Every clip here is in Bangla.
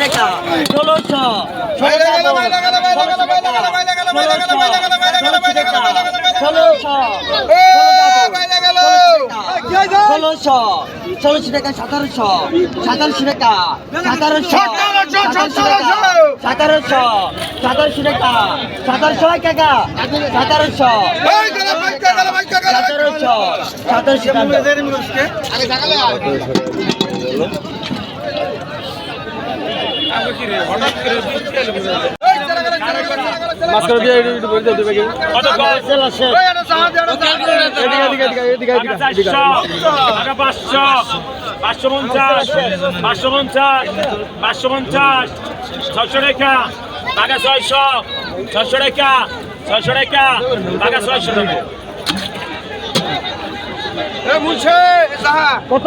টাকা ষোলোশো ষোলোশো ষোলোশো টাকা সতেরোশো সতেরোশো টাকা সতেরোশো সতেরোশো সতেরোশো টাকা সতেরোশো টাকা। সতেরোশো সতেরোশো সতেরোশো মাস্কার দিয়ে একটু বলে দাও দিবে কি কত কল আছে এদিকে এদিকে এদিকে এদিকে এদিকে 500 550 550 550 600 টাকা টাকা 600 600 টাকা 600 টাকা টাকা 600 টাকা এ মুছে কত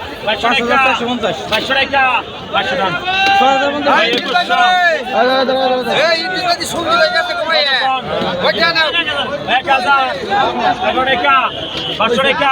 এক হাজার এগারো টাকা পাঁচশো টাকা।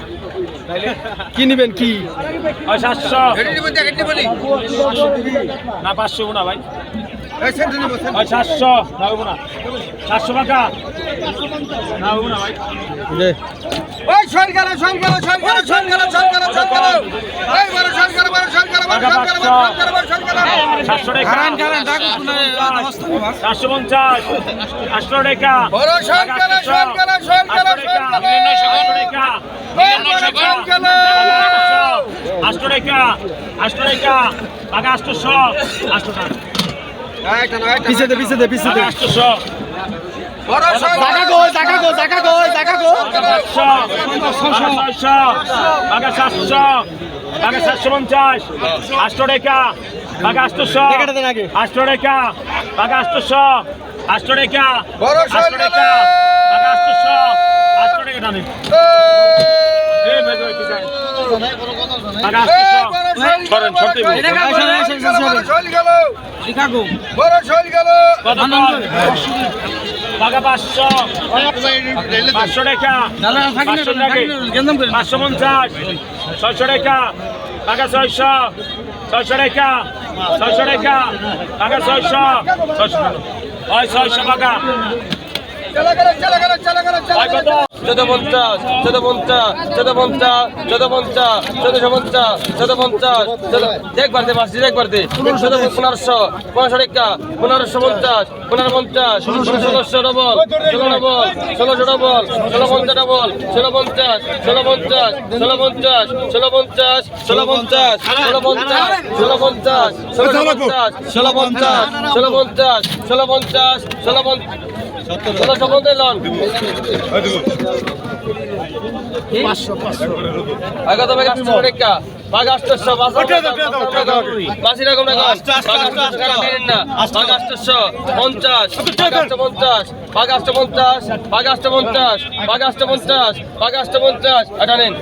কি নেবেন কি? ওই সাতশো। না পাঁচশো না ভাই। ওই সাতশো না হব না সাতশো টাকা। না না ভাই। সর গেল সর গেল সর গেল সর গেল সর গেল সর গেল এই বড় সর গেল বড় সর গেল দে পিছে দে পিছে দে টাকা কই টাকা কই টাকা কই টাকা কই 700 টাকা 700 টাকা 750 800 টাকা টাকা 800 টাকাটা দেন আগে 800 টাকা টাকা 800 800 টাকা বড় শৈল গেল পাঁচশো। পাঁচশো টাকা। পাঁচশো টাকা। পাঁচশো পঞ্চাশ। ছয়শো টাকা। টাকা ছয়শো। ছয়শো টাকা। ছয়শো টাকা। টাকা ছয়শো। ছয়শো। ওই ছয়শো ওই কত? চোদ্দ পঞ্চাশ চোদ্দ পঞ্চাশ চোদ্দ পঞ্চাশ চোদ্দ পঞ্চাশ চোদ্দশো পঞ্চাশ চোদ্দ পঞ্চাশ দেখবার দে মাসি দেখবার দে চোদ্দ পনেরোশো পনেরোশো টাকা পনেরোশো পঞ্চাশ পনেরো পঞ্চাশ ষোলোশো ডবল ষোলো ডবল ষোলোশো ডবল ষোলো পঞ্চাশ ডবল ষোলো পঞ্চাশ ষোলো পঞ্চাশ ষোলো পঞ্চাশ ষোলো পঞ্চাশ ষোলো পঞ্চাশ ষোলো পঞ্চাশ ষোলো পঞ্চাশ ষোলো পঞ্চাশ ষোলো পঞ্চাশ ষোলো পঞ্চাশ ষোলো পঞ্চাশ ষোলো পঞ্চাশ পঞ্চাশ। পঞ্চাশ। বাগাষ্ট পঞ্চাশ। বাগাষ্ট পঞ্চাশ। বাগাষ্ট পঞ্চাশ। বাগাষ্ট পঞ্চাশ। এটা নেন।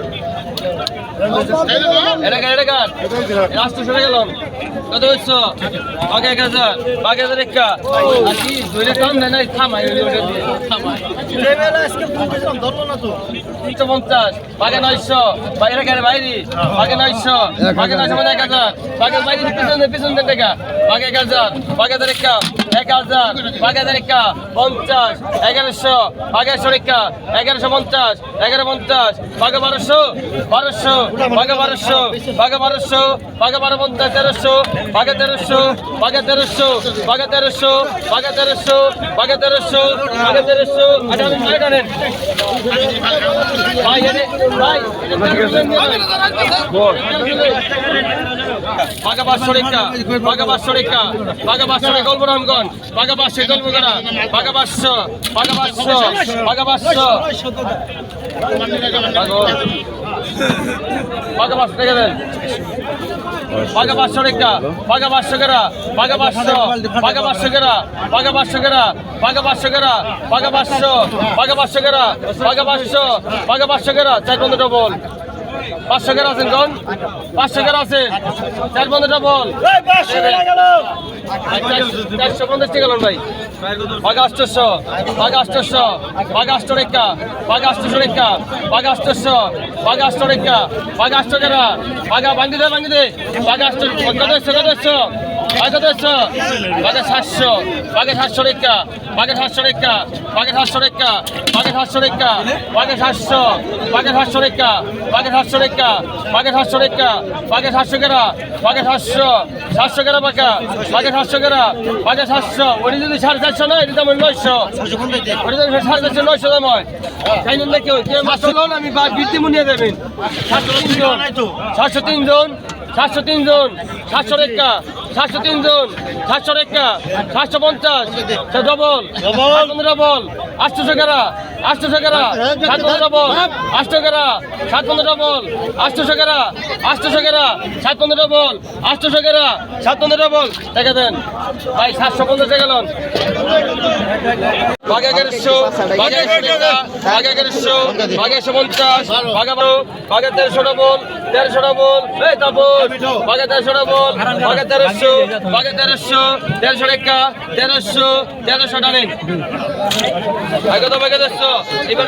আটশো টাকা লন কত হচ্ছে ভাগ এক হাজার ভাগ এক হাজার একা আর কি না থামাই থামাই তিনশো পঞ্চাশ, বাঘে নয়শো বাইরে কেন বাইরে, বাঘে নয়শো বাঘে নয়শো মানে এক হাজার, বাঘের বাইরে পিছন পিছন টাকা। এক হাজার, বাঘে হাজার একা এক হাজার, বাঘে হাজার একা পঞ্চাশ, এগারোশো বাঘেরশো রেখা এগারোশো পঞ্চাশ, এগারো পঞ্চাশ, বাঘে বারোশো বারোশো, বাঘে বারোশো বাঘে বারোশো, বাঘে বারো পঞ্চাশ, তেরোশো, বাঘে তেরোশো বাঘে তেরোশো বাঘে তেরোশো বাঘে তেরোশো বাঘে তেরোশো বাঘে তেরোশো বাঘা পাঁচশো রেখা বাঘা পাঁচশো পাঁচশো রেখা গল্প রামগন বাঘা পাঁচশো গল্প করা বাঘা পাঁচশো বাঘা পাঁচশো বাঘা পাঁচশো বাঘা পাঁচশো রেখে দেন বাঘা রেখা বাঘা পাঁচশো কেরা চার পনেরো বল পাঁচশো কেরা আছেন কোন? পাঁচশো কেরা আছে। চার পনেরো বল। চারশো পঞ্চাশ লোন ভাই। আষ্টশো বাঘা আষ্ট রেখা বাঘা আষ্টশো রেখা বাঘা আষ্ট রেখা আষ্ট কেরা বাঘা ভাঙ্গি দে ভাঙ্গি দে। এসছো কত এসছো বাঘা এসছো বাঘা সাতশো বাঘা সাতশো রেখা বাঘা সাতশো রেখা বাঘা সাতশো রেখা বাঘা সাতশো রেখা বাঘা সাতশো বাঘা সাতশো রেখা বাঘা সাতশো রেখা বাঘা সাতশো বাঘা সাতশো কেরা বাঘা সাতশো সাতশো কেরা বাঘা বাঘা সাতশো কেরা বাঘা সাতশো। যদি সাড়ে চারশো নয় এটা দাম নয়শো। ওটি যদি সাড়ে চারশো, নয়শো দাম হয়। তাই জন্য কেউ মাসো লোন, আমি বা বৃত্তি মুনিয়ে দেবেন। সাতশো তিনজন সাতশো তিনজন, সাতশো সাতশো রেখা সাতশো তিনজন সাতশো রেখা সাতশো পঞ্চাশ ডবল ডবল। আটশো কেরা আটশো কেরা সাত পনেরো বল আটশো কেরা সাত পনেরো বল আটশো কেরা আটশো কেরা সাত পনেরো বল আটশো কেরা সাত পনেরো বল টাকা দেন। ভাই সাতশো পঞ্চাশ টাকা লোন বাঘা এগারোশো বাঘা একশো টাকা বাঘা এগারোশো বাঘা একশো পঞ্চাশ বাঘা বারো বাঘা তেরোশো ডবল তেরোশো ডবল এই ডবল বাঘা তেরোশো ডবল বাঘা তেরোশো বাঘা তেরোশো তেরোশো টাকা তেরোশো তেরোশো তো বাঘা দেড়শো এবার